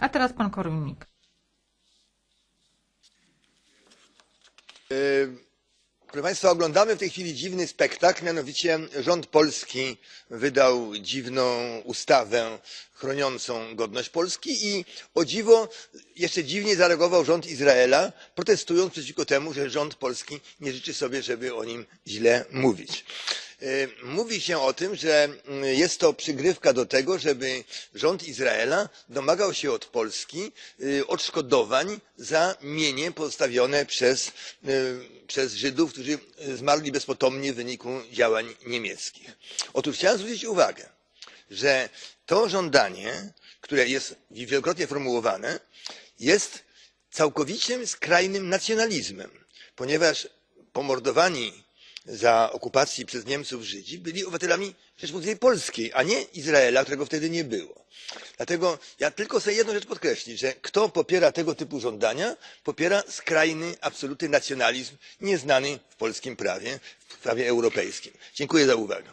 A teraz pan Korwin-Mikke. Proszę Państwa, oglądamy w tej chwili dziwny spektakl, mianowicie rząd polski wydał dziwną ustawę chroniącą godność Polski i o dziwo jeszcze dziwniej zareagował rząd Izraela, protestując przeciwko temu, że rząd polski nie życzy sobie, żeby o nim źle mówić. Mówi się o tym, że jest to przygrywka do tego, żeby rząd Izraela domagał się od Polski odszkodowań za mienie pozostawione przez, Żydów, którzy zmarli bezpotomnie w wyniku działań niemieckich. Otóż chciałem zwrócić uwagę, że to żądanie, które jest wielokrotnie formułowane, jest całkowitym skrajnym nacjonalizmem, ponieważ pomordowani za okupacji przez Niemców Żydzi byli obywatelami Rzeczypospolitej Polskiej, a nie Izraela, którego wtedy nie było. Dlatego ja tylko chcę jedną rzecz podkreślić, że kto popiera tego typu żądania, popiera skrajny, absolutny nacjonalizm nieznany w polskim prawie, w prawie europejskim. Dziękuję za uwagę.